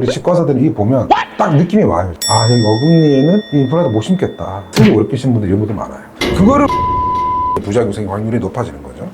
우리 치과사들이 이 보면 딱 느낌이 와요. 아, 여기 어금니에는 이 임플란트 못 심겠다. 오래 끼신 분들 이런 분들 많아요. 그거를 부작용 생길 확률이 높아지는 거죠.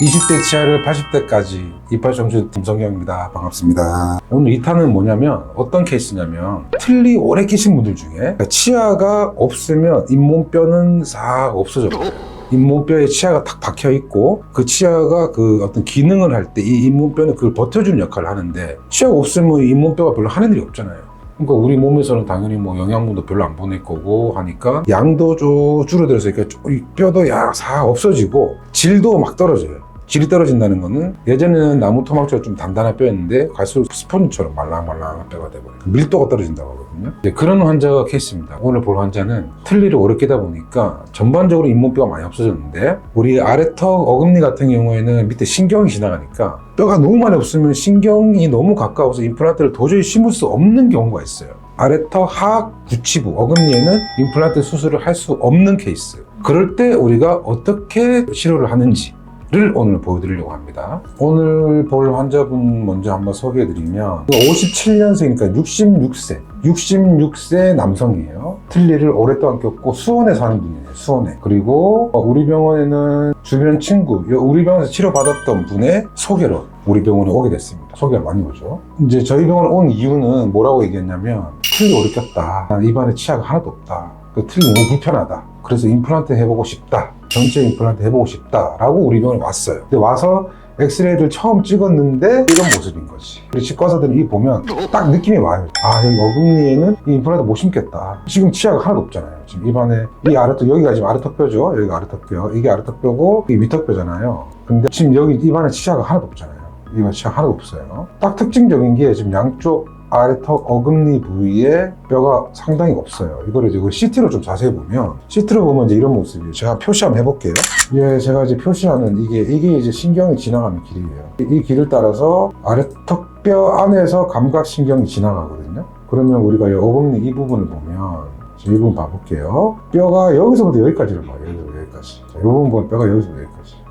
20대 치아를 80대까지 이빨 정주 김성경입니다. 반갑습니다. 오늘 2탄은 뭐냐면 어떤 케이스냐면 틀니 오래 끼신 분들 중에 치아가 없으면 잇몸뼈는 싹 없어져 버려요. 잇몸뼈에 치아가 탁 박혀 있고 그 치아가 그 어떤 기능을 할 때 이 잇몸뼈는 그걸 버텨주는 역할을 하는데 치아가 없으면 잇몸뼈가 별로 하는 일이 없잖아요. 그러니까 우리 몸에서는 당연히 뭐 영양분도 별로 안 보낼 거고 하니까 양도 좀 줄어들어서 그러니까 이 뼈도 약사 없어지고 질도 막 떨어져요. 질이 떨어진다는 거는 예전에는 나무 토막처럼 좀 단단한 뼈였는데 갈수록 스펀지처럼 말랑말랑한 뼈가 되고 밀도가 떨어진다고 하거든요. 이제 그런 환자가 케이스입니다. 오늘 볼 환자는 틀니를 오래 끼다 보니까 전반적으로 잇몸뼈가 많이 없어졌는데 우리 아래턱 어금니 같은 경우에는 밑에 신경이 지나가니까 뼈가 너무 많이 없으면 신경이 너무 가까워서 임플란트를 도저히 심을 수 없는 경우가 있어요. 아래턱 하악 구치부 어금니에는 임플란트 수술을 할 수 없는 케이스. 그럴 때 우리가 어떻게 치료를 하는지 를 오늘 보여드리려고 합니다. 오늘 볼 환자분 먼저 한번 소개해드리면 57년생이니까 66세, 66세 남성이에요. 틀니를 오랫동안 꼈고 수원에 사는 분이에요. 수원에. 그리고 우리 병원에는 주변 친구, 우리 병원에서 치료받았던 분의 소개로 우리 병원에 오게 됐습니다. 소개가 많이 오죠. 이제 저희 병원에 온 이유는 뭐라고 얘기했냐면 틀니 오래 꼈다. 난 입안에 치아가 하나도 없다. 그 틀니 너무 불편하다. 그래서 임플란트 해보고 싶다. 전체 임플란트 해보고 싶다라고 우리 병원에 왔어요. 근데 와서 엑스레이를 처음 찍었는데 이런 모습인 거지. 우리 치과사들이 이 보면 딱 느낌이 와요. 아 여기 어금니에는 이 임플란트 못 심겠다. 지금 치아가 하나도 없잖아요. 지금 입안에 이 아래턱 여기가 지금 아래턱뼈죠. 여기가 아래턱뼈. 이게 아래턱뼈고 이게 위턱뼈잖아요. 근데 지금 여기 입안에 치아가 하나도 없잖아요. 입안에 치아 하나도 없어요. 딱 특징적인 게 지금 양쪽 아래턱 어금니 부위에 뼈가 상당히 없어요. 이거를 이제 CT로 좀 자세히 보면 CT로 보면 이제 이런 모습이에요. 제가 표시 한번 해볼게요. 예, 제가 이제 표시하는 이게 이게 이제 신경이 지나가는 길이에요. 이, 이 길을 따라서 아래턱 뼈 안에서 감각 신경이 지나가거든요. 그러면 우리가 이 어금니 이 부분을 보면 이 부분 봐볼게요. 뼈가 여기서부터 여기까지를 봐요. 여기서부터 여기까지. 자, 이 부분 보면 뼈가 여기서부터 여기까지.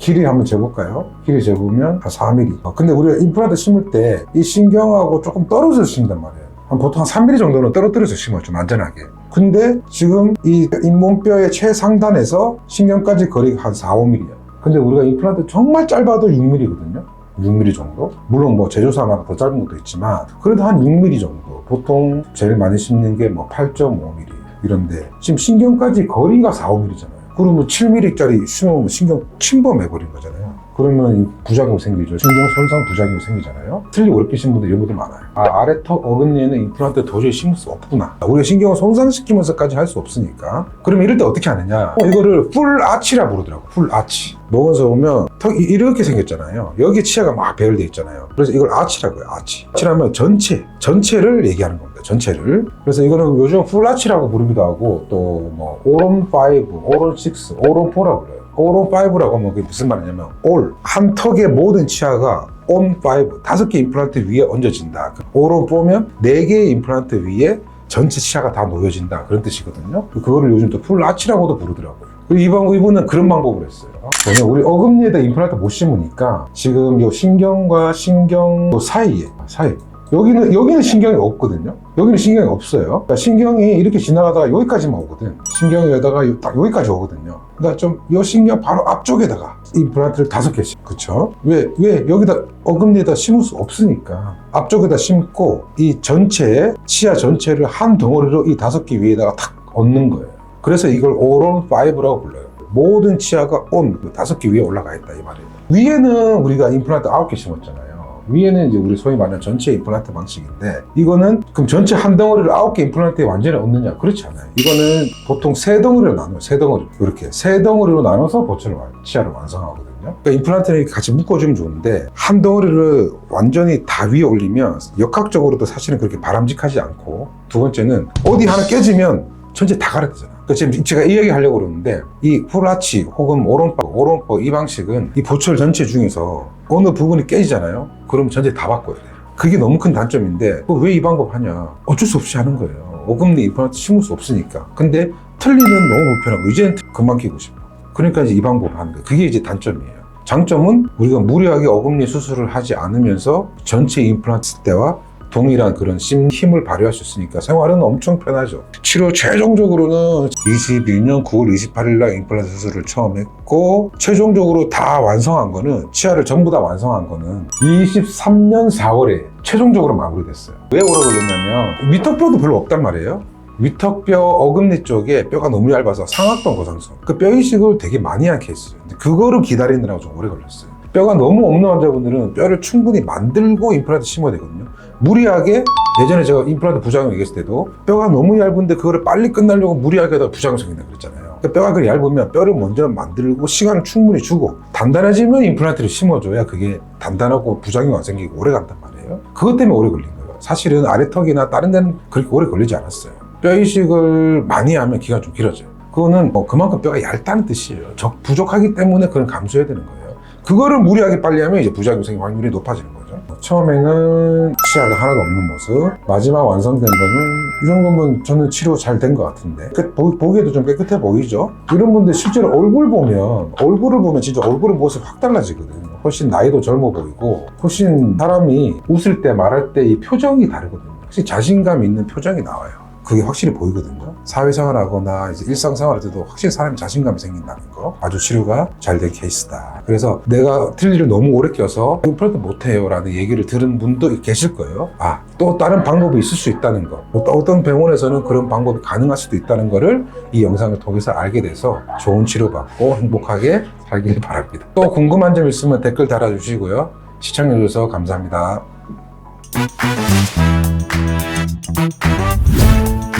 길이 한번 재볼까요? 길이 재보면 한 4mm. 어, 근데 우리가 임플란트 심을 때 이 신경하고 조금 떨어져서 심단 말이에요. 한 보통 한 3mm 정도는 떨어뜨려서 심어요. 좀 안전하게. 근데 지금 이 잇몸뼈의 최상단에서 신경까지 거리가 한 4, 5mm야. 근데 우리가 임플란트 정말 짧아도 6mm거든요. 6mm 정도? 물론 뭐 제조사마다 더 짧은 것도 있지만 그래도 한 6mm 정도. 보통 제일 많이 심는 게 뭐 8.5mm 이런데 지금 신경까지 거리가 4, 5mm잖아요. 그러면 7mm짜리 심으면 신경 침범해버린 거잖아요. 그러면 이 부작용 생기죠. 신경 손상 부작용 생기잖아요. 틀리 오래 끼신 분들 이런 분들 많아요. 아, 아래턱 어금니에는 임플란트 도저히 심을 수 없구나. 우리가 신경을 손상시키면서까지 할 수 없으니까. 그러면 이럴 때 어떻게 하느냐? 어, 이거를 풀 아치라 부르더라고. 풀 아치. 먹어서 보면 턱이 이렇게 생겼잖아요. 여기 치아가 막 배열돼 있잖아요. 그래서 이걸 아치라고 해요. 아치. 아치라면 전체, 전체를 얘기하는 겁니다. 전체를. 그래서 이거는 요즘 풀 아치라고 부르기도 하고 또 뭐 오론 5, 오론 6, 오론 4라고 그래요. 오론 5라고 하면 그게 무슨 말이냐면 올, 한 턱의 모든 치아가 온 5, 다섯 개 임플란트 위에 얹어진다. 오론 4면 네 개의 임플란트 위에 전체 치아가 다 놓여진다. 그런 뜻이거든요. 그거를 요즘 또풀 아치라고도 부르더라고요. 이방 이분은 그런 방법을 했어요. 뭐냐, 우리 어금니에다 임플란트 못 심으니까 지금 요 신경과 신경 요 사이에 사이 여기는 여기는 신경이 없거든요. 여기는 신경이 없어요. 그러니까 신경이 이렇게 지나가다가 여기까지만 오거든. 신경이 여다가 요- 딱 여기까지 오거든요. 그러니까 좀 이 신경 바로 앞쪽에다가 임플란트를 다섯 개씩. 그쵸? 왜, 왜 여기다 어금니에다 심을 수 없으니까 앞쪽에다 심고 이 전체 치아 전체를 한 덩어리로 이 다섯 개 위에다가 탁 얹는 거예요. 그래서 이걸 오론 5라고 불러요. 모든 치아가 온 다섯 개 위에 올라가 있다 이 말이에요. 위에는 우리가 임플란트 아홉 개 심었잖아요. 위에는 이제 우리 소위 말하는 전체 임플란트 방식인데 이거는 그럼 전체 한 덩어리를 아홉 개 임플란트에 완전히 얻느냐 그렇지 않아요. 이거는 보통 세 덩어리로 나눠요. 세 덩어리 이렇게 세 덩어리로 나눠서 보철을 완- 치아를 완성하거든요. 그러니까 임플란트를 이렇게 같이 묶어주면 좋은데 한 덩어리를 완전히 다 위에 올리면 역학적으로도 사실은 그렇게 바람직하지 않고 두 번째는 어디 하나 깨지면 전체 다 가려지잖아. 지금 제가 이 얘기 하려고 그러는데 이 풀아치 혹은 오른법, 오른법 이 방식은 이 보철 전체 중에서 어느 부분이 깨지잖아요. 그럼 전체 다 바꿔야 돼요. 그게 너무 큰 단점인데 왜 이 방법 하냐? 어쩔 수 없이 하는 거예요. 어금니 임플란트 심을 수 없으니까. 근데 틀리는 너무 불편하고 이제는 금방 끼고 싶어. 그러니까 이제 이 방법 하는 거예요. 그게 이제 단점이에요. 장점은 우리가 무리하게 어금니 수술을 하지 않으면서 전체 임플란트 때와 동일한 그런 심 힘을 발휘할 수 있으니까 생활은 엄청 편하죠. 치료 최종적으로는 21년 9월 28일 날 임플란트 수술을 처음 했고 최종적으로 다 완성한 거는 치아를 전부 다 완성한 거는 23년 4월에 최종적으로 마무리됐어요. 왜 오래 걸렸냐면 위턱뼈도 별로 없단 말이에요. 위턱뼈 어금니 쪽에 뼈가 너무 얇아서 상악동 고상성 그 뼈 이식을 되게 많이 한 케이스예요. 근데 그거를 기다리느라고 좀 오래 걸렸어요. 뼈가 너무 없는 환자분들은 뼈를 충분히 만들고 임플란트 심어야 되거든요. 무리하게 예전에 제가 임플란트 부작용 얘기했을 때도 뼈가 너무 얇은데 그거를 빨리 끝나려고 무리하게 하다가 부작용 생긴다 그랬잖아요. 그러니까 뼈가 그렇게 얇으면 뼈를 먼저 만들고 시간을 충분히 주고 단단해지면 임플란트를 심어줘야 그게 단단하고 부작용 안 생기고 오래 간단 말이에요. 그것 때문에 오래 걸린 거예요. 사실은 아래턱이나 다른 데는 그렇게 오래 걸리지 않았어요. 뼈 이식을 많이 하면 기간이 좀 길어져요. 그거는 뭐 그만큼 뼈가 얇다는 뜻이에요. 적 부족하기 때문에 그건 감수해야 되는 거예요. 그거를 무리하게 빨리 하면 이제 부작용 생길 확률이 높아지는 거죠. 처음에는 치아가 하나도 없는 모습, 마지막 완성된 거는 이 정도면 저는 치료 잘 된 것 같은데 그, 보, 보기에도 좀 깨끗해 보이죠? 이런 분들 실제로 얼굴 보면 얼굴을 보면 진짜 얼굴의 모습이 확 달라지거든요. 훨씬 나이도 젊어 보이고 훨씬 사람이 웃을 때 말할 때 이 표정이 다르거든요. 확실히 자신감 있는 표정이 나와요. 그게 확실히 보이거든요. 사회생활 하거나 이제 일상생활 할 때도 확실히 사람이 자신감이 생긴다는 거. 아주 치료가 잘 된 케이스다. 그래서 내가 틀니를 너무 오래 껴서 임플란트 못해요 라는 얘기를 들은 분도 계실 거예요. 아, 또 다른 방법이 있을 수 있다는 거. 또 어떤 병원에서는 그런 방법이 가능할 수도 있다는 거를 이 영상을 통해서 알게 돼서 좋은 치료받고 행복하게 살길 바랍니다. 또 궁금한 점 있으면 댓글 달아주시고요. 시청해주셔서 감사합니다.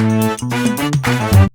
えっ?